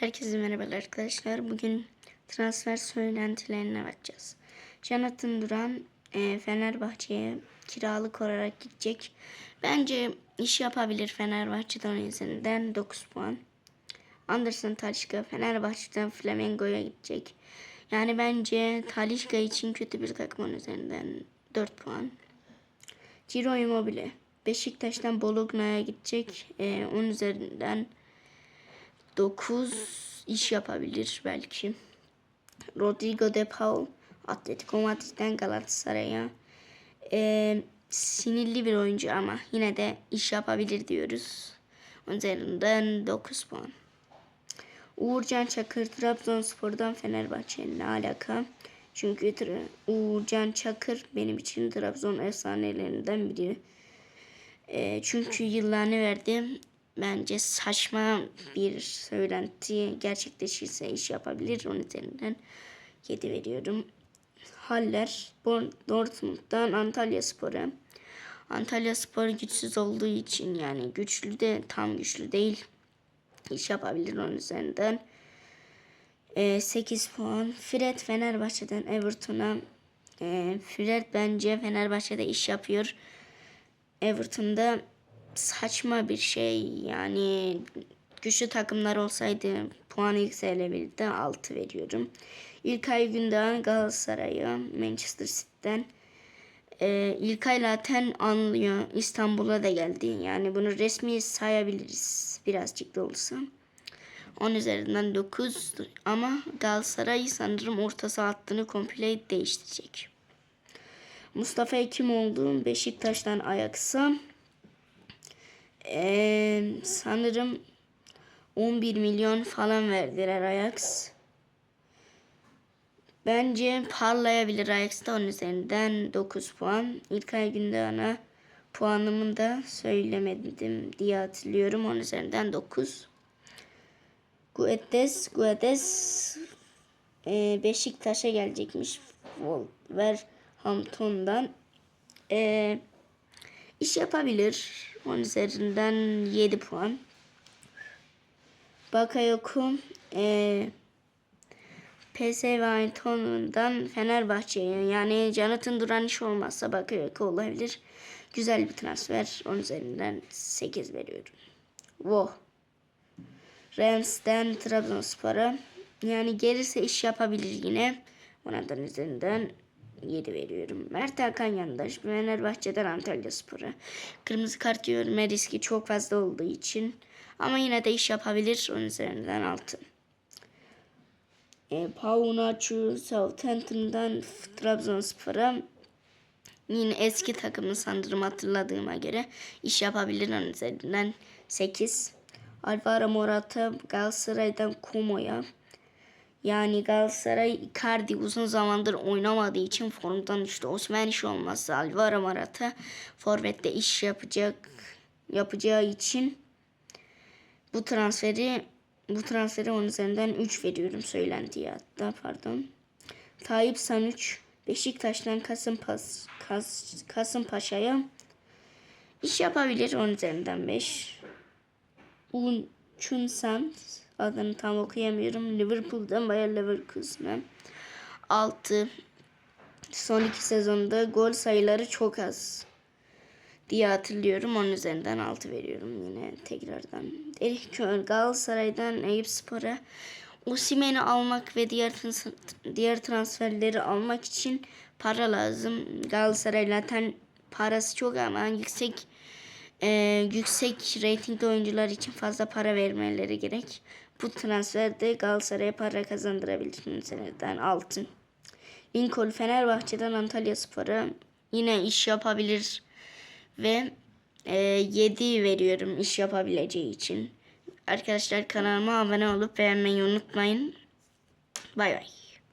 Herkese merhabalar arkadaşlar. Bugün transfer söylentilerine bakacağız. Jonathan Duran e, Fenerbahçe'ye kiralık olarak gidecek. Bence iş yapabilir Fenerbahçe'den o yüzden 9 puan. Anderson Talişka Fenerbahçe'den Flamengo'ya gidecek. Yani bence Talişka için kötü bir takımın üzerinden 4 puan. Ciro Immobile Beşiktaş'tan Bologna'ya gidecek. E, 10 üzerinden 9 iş yapabilir belki. Rodrigo de Paul Atletico Madrid'den Galatasaray'a Ee, sinirli bir oyuncu ama yine de iş yapabilir diyoruz. Üzerinden 9 puan. Uğurcan Çakır Trabzonspor'dan Fenerbahçe'nin ne alaka? Çünkü Uğurcan Çakır benim için Trabzon efsanelerinden biri. Ee, çünkü yıllarını verdi. Bence saçma bir söylenti gerçekleşirse iş yapabilir. Onun üzerinden 7 veriyorum. Haller Dortmund'dan Antalya Spor'a. Antalya Spor güçsüz olduğu için yani güçlü de tam güçlü değil. İş yapabilir onun üzerinden. Ee, 8 puan. Fred Fenerbahçe'den Everton'a. Ee, Fred bence Fenerbahçe'de iş yapıyor. Everton'da saçma bir şey yani güçlü takımlar olsaydı puanı yükselebilirdi 6 veriyorum. İlkay Gündoğan Galatasaray'a Manchester City'den ee, İlkay zaten anlıyor İstanbul'a da geldi yani bunu resmi sayabiliriz birazcık da olsa. 10 üzerinden 9 ama Galatasaray sanırım orta saha hattını komple değiştirecek. Mustafa Ekimoğlu Beşiktaş'tan Ajax'a ee, sanırım 11 milyon falan verdiler Ajax. Bence parlayabilir Ajax'ta onun üzerinden 9 puan. İlkay Gündoğan'a puanımı da söylemedim diye hatırlıyorum. Onun üzerinden 9. Guedes, Guedes e, Beşiktaş'a gelecekmiş. Wolverhampton'dan. E, iş yapabilir. Onun üzerinden 7 puan. Bakayoko e, PSV Eindhoven'dan Fenerbahçe'ye yani Jonathan Duran iş olmazsa Bakayoko olabilir. Güzel bir transfer. Onun üzerinden 8 veriyorum. Wow. Rams'den Trabzonspor'a yani gelirse iş yapabilir yine. Ona da üzerinden 7 veriyorum. Mert Hakan Yandaş Fenerbahçe'den Antalya Spor'a. Kırmızı kart görme riski çok fazla olduğu için ama yine de iş yapabilir. Onun üzerinden 6. E, Paunachu Southampton'dan Trabzonspor'a yine eski takımı sanırım hatırladığıma göre iş yapabilir onun üzerinden 8. Alvaro Morata Galatasaray'dan Como'ya yani Galatasaray Icardi uzun zamandır oynamadığı için formdan işte Osman iş olmazsa Alvaro Morata forvette iş yapacak yapacağı için bu transferi bu transferi onun üzerinden 3 veriyorum söylentiye hatta pardon. Tayyip Sanuç Beşiktaş'tan Kasımpas, Kas, Kasımpaşa'ya iş yapabilir onun üzerinden 5. Un Chunsan adını tam okuyamıyorum. Liverpool'dan Bayer Leverkusen'a 6. Son iki sezonda gol sayıları çok az diye hatırlıyorum. Onun üzerinden 6 veriyorum yine tekrardan. Erih Köl Galatasaray'dan Eyüp Spor'a Osimhen'i almak ve diğer diğer transferleri almak için para lazım. Galatasaray zaten parası çok ama yüksek e, yüksek reytingli oyuncular için fazla para vermeleri gerek. Bu transferde Galatasaray'a para kazandırabilir seneden altın. Lincoln Fenerbahçe'den Antalya Spor'a yine iş yapabilir ve e, 7 veriyorum iş yapabileceği için. Arkadaşlar kanalıma abone olup beğenmeyi unutmayın. Bay bay.